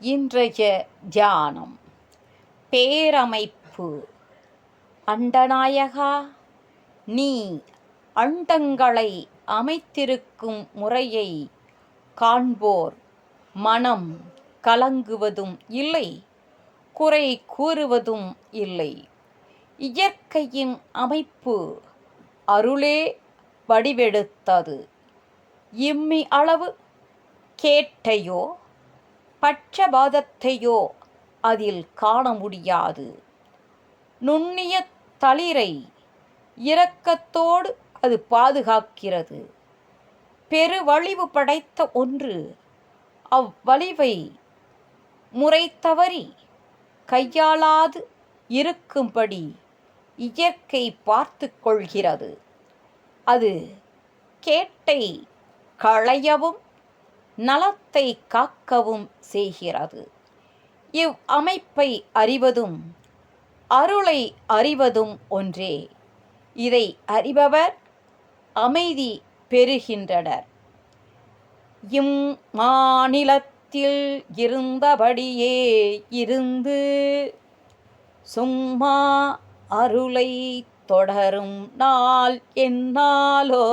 இன்றைய தியானம். பேரமைப்பு. அண்டநாயகா நீ அண்டங்களை அமைத்திருக்கும் முறையை காண்போர். மனம் கலங்குவதும் இல்லை குறை கூறுவதும் இல்லை. இயற்கையின் அமைப்பு அருளே வடிவெடுத்தது. இம்மி அளவு கேட்டையோ பட்சபாதத்தையோ அதில் காண முடியாது. நுண்ணிய தளிரை இரக்கத்தோடு அது பாதுகாக்கிறது. பெருவழிவு படைத்த ஒன்று அவ்வழிவை முறை தவறி கையாளாது இருக்கும்படி இயற்கை பார்த்து கொள்கிறது. அது கேட்டை களையவும் நலத்தை காக்கவும் செய்கிறது. இவ் அமைப்பை அறிவதும் அருளை அறிவதும் ஒன்றே. இதை அறிபவர் அமைதி பெறுகின்றனர். இம் மாநிலத்தில் இருந்தபடியே இருந்து சும்மா அருளை தொடரும் நாள் என்னாலோ